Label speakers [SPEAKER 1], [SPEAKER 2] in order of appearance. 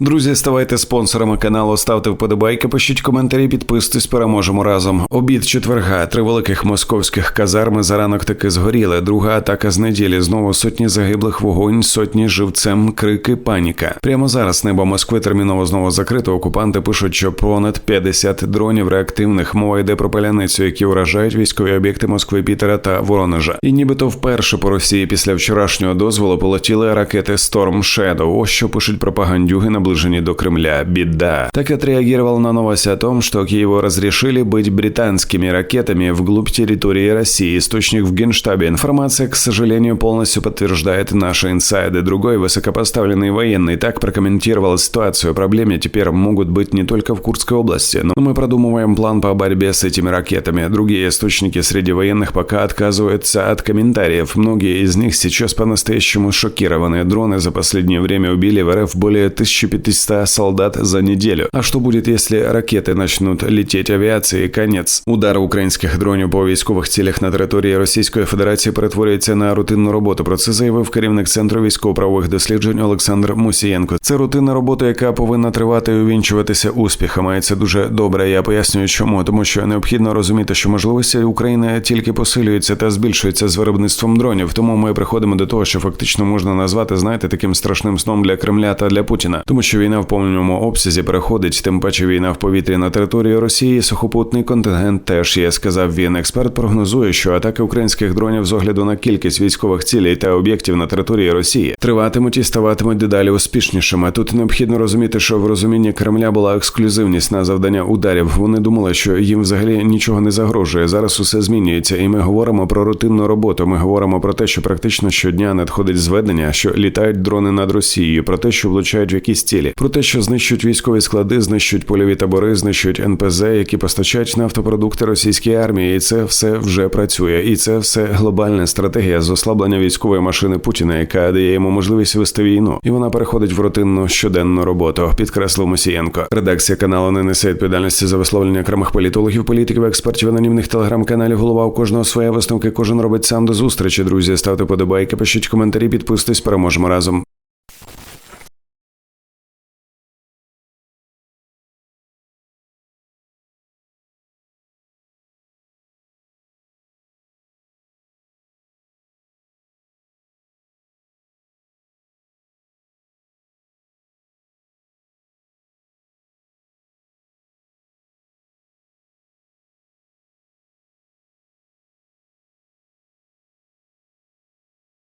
[SPEAKER 1] Друзі, ставайте спонсорами каналу, ставте вподобайки, пишіть коментарі, підписуйтесь, переможемо разом. Обід четверга, три великих московських казарми за ранок таки згоріли. Друга атака з неділі. Знову сотні загиблих вогонь, сотні живцем, крики, паніка. Прямо зараз небо Москви терміново знову закрито. Окупанти пишуть, що понад 50 дронів реактивних. Мова йде про паляницю, які вражають військові об'єкти Москви, Пітера та Воронежа. І нібито вперше по Росії після вчорашнього дозволу полетіли ракети Storm Shadow. Ось що пишуть пропагандюги, наближені до Кремля. Беда. Так отреагировал на новость о том, что Киеву разрешили быть британскими ракетами вглубь территории России. Источник в Генштабе. Информация, к сожалению, полностью подтверждает наши инсайды. Другой высокопоставленный военный так прокомментировал ситуацию. Проблемы теперь могут быть не только в Курской области, но мы продумываем план по борьбе с этими ракетами. Другие источники среди военных пока отказываются от комментариев. Многие из них сейчас по-настоящему шокированы. Дроны за последнее время убили в РФ более 1500 солдат за неделю. А что будет, если ракети начнуть лететь авіації? Конець. Удар українських дронів по військових цілях на території Російської Федерації перетворюється на рутинну роботу. Про це заявив керівник центру військово-правових досліджень Олександр Мусієнко. Це рутинна робота, яка повинна тривати і увінчуватися успіхами. Це дуже добре. Я пояснюю, чому тому, що необхідно розуміти, що можливості України тільки посилюються та збільшуються з виробництвом дронів. Тому ми приходимо до того, що фактично можна назвати, знаєте, таким страшним сном для Кремля та для Путіна, тому що війна в повному обсязі переходить, тим паче війна в повітрі на території Росії. Сухопутний контингент теж є. Сказав він. Експерт прогнозує, що атаки українських дронів з огляду на кількість військових цілей та об'єктів на території Росії триватимуть і ставатимуть дедалі успішнішими. Тут необхідно розуміти, що в розумінні Кремля була ексклюзивність на завдання ударів. Вони думали, що їм взагалі нічого не загрожує. Зараз усе змінюється, і ми говоримо про рутинну роботу. Ми говоримо про те, що практично щодня надходить зведення, що літають дрони над Росією, про те, що влучають в якісь цілі, про те, що знищують військові склади, знищують польові табори, знищують НПЗ, які постачають нафтопродукти російській армії. І це все вже працює. І це все глобальна стратегія з ослаблення військової машини Путіна, яка дає йому можливість вести війну, і вона переходить в рутинну щоденну роботу. Підкреслив Мусієнко. Редакція каналу не несе відповідальності за висловлення окремих політологів, політиків, експертів, анонімних телеграм-каналів. Голова у кожного своє висновки. Кожен робить сам до зустрічі. Друзі, ставте подобайки, пишіть коментарі, підписуйтесь, переможемо разом.